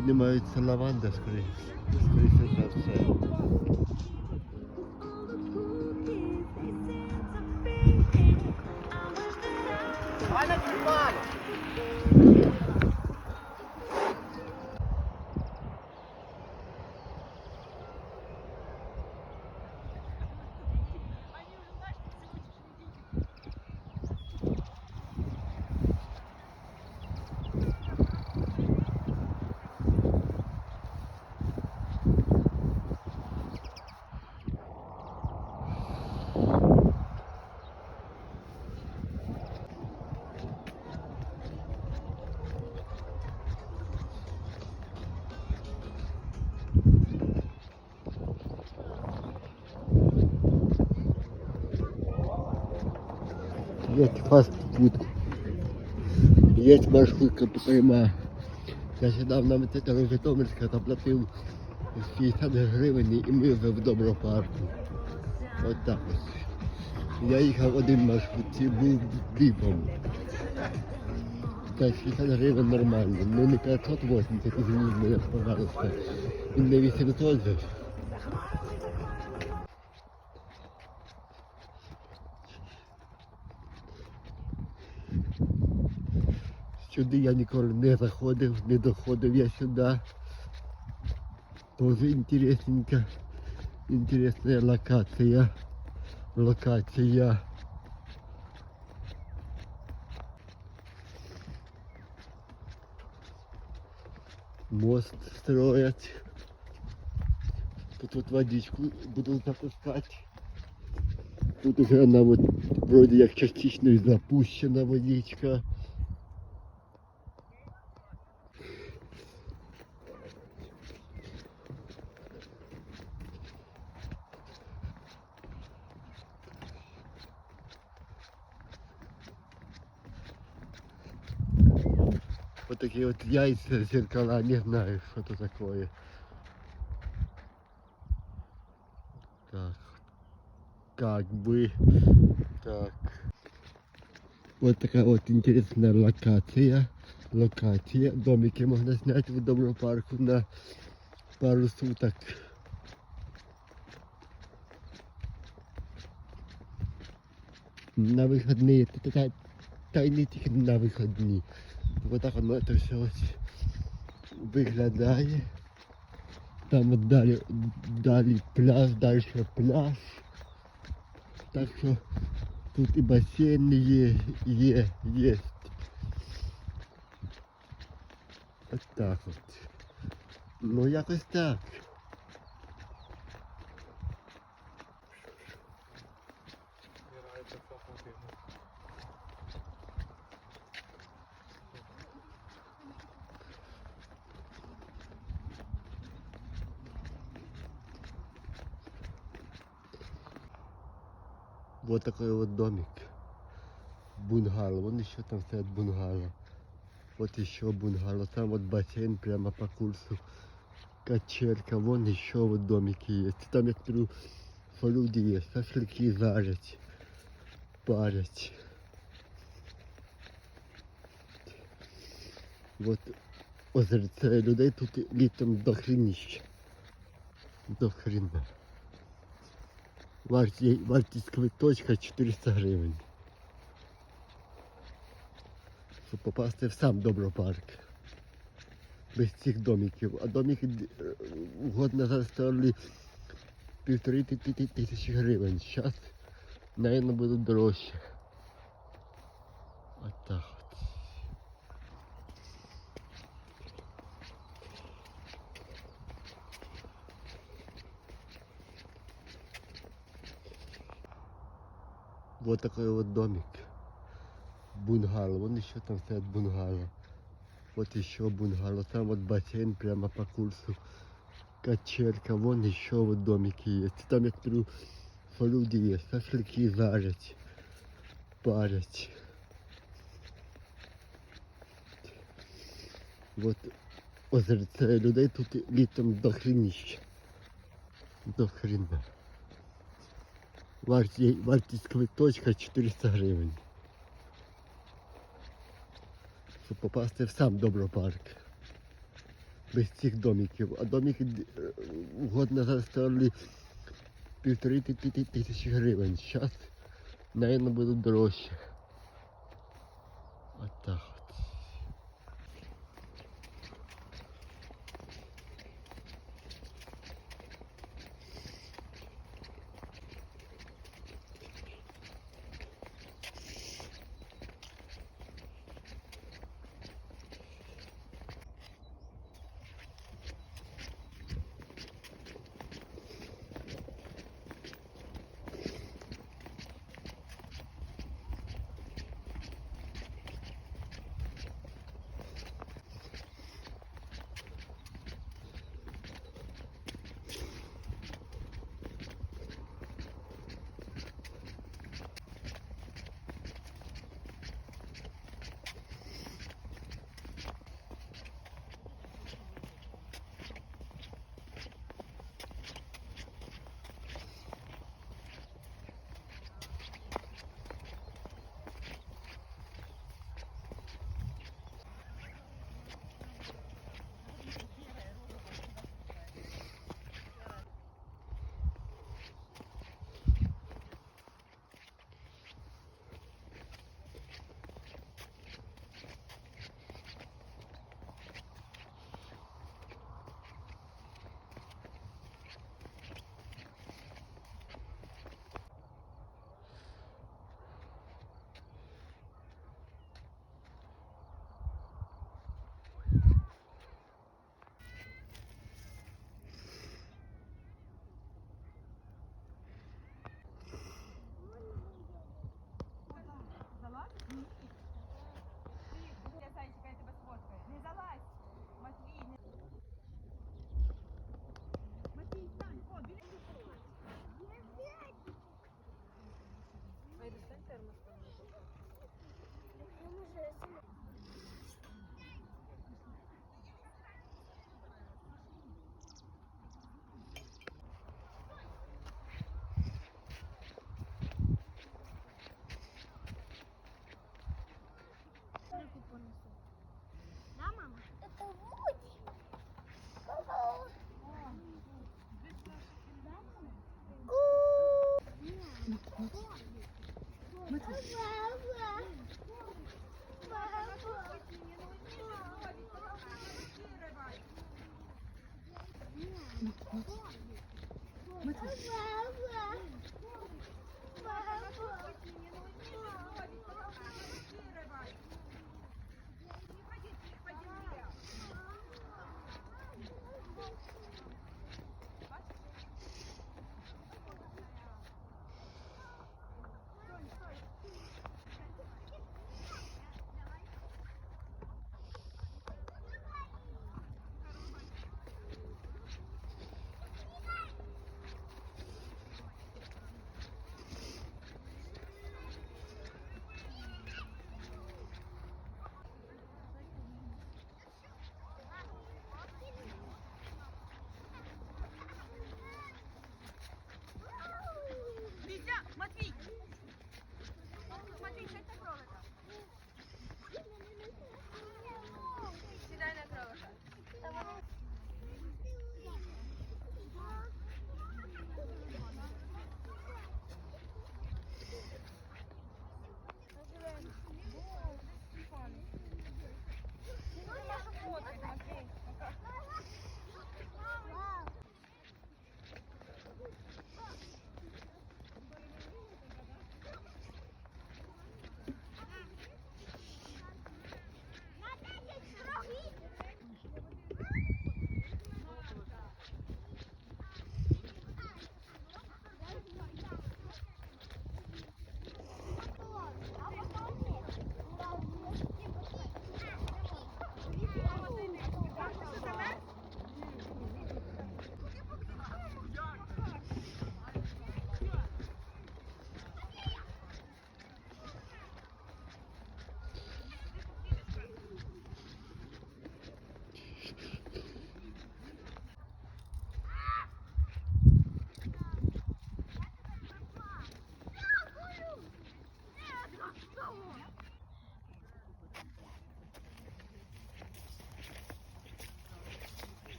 Я так понимаю, це лаванда, скоріше. Скоріше за все. Есть фастфуд. Есть маршрутка пряма. Я сідав на метро Житомирська та платив 60 гривень і ми вже в Добропарку. От так ось. Я їхав один маршрут, ці був біпом. Та 60 гривень нормально. Ну не 580, извините пожалуйста. Не 800 же. Сюди я ніколи не заходив, не доходив я сюди. Тоже інтересненька, інтересна локація. Локація. Мост строять. Тут вот водичку будут запускать. Тут уже она вот вроде як частично запущена водичка. такие вот яйца, зеркала, не знаю, что это такое. Так, как бы, так. Вот такая вот интересная локация. Локация. Домики можно снять в Добропарку на пару суток. На выходные. Та- та- Та й не тільки на вихідні. Вот так воно це все ось. Там вот далі, далі пляж, далі пляж. Так що тут і басейн є, є, є. Ось так от. Ну якось так. Вот такой вот домик. Бунгало. Вон еще там стоят бунгало. Вот еще бунгало. Там вот бассейн прямо по курсу. Качелька. Вон еще вот домики есть. Там я смотрю, люди есть. Шашлыки жарят. Парять. Вот озерце людей тут літом до хреніща. До хрена. Вартість, квиточка 400 гривень. Щоб попасти в сам Добропарк. Без цих домиків. А домики е, год назад стояли півтори ти- ти- ти- тисячі гривень. Зараз, мабуть, будуть дорожче. От так Вот такой вот домик. Бунгало. Вон еще там стоят бунгало. Вот еще бунгало. Там вот бассейн прямо по курсу. Качелька. Вон еще вот домики есть. Там я смотрю, люди есть. Шашлыки жарят. Парять. Вот озерце людей тут літом до хреніща. До хрена. Вартість, вартість квиточка 400 гривень. Щоб попасти в сам Добропарк. без цих домиків. А домики е, год назад стояли півтори ти- ти- ти- тисячі гривень. Зараз, мабуть, будуть дорожче. От так 么子？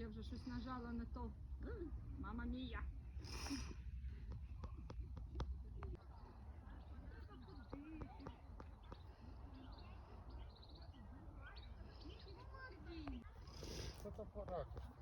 Я вже щось нажала на то. Мама мія. Що то по?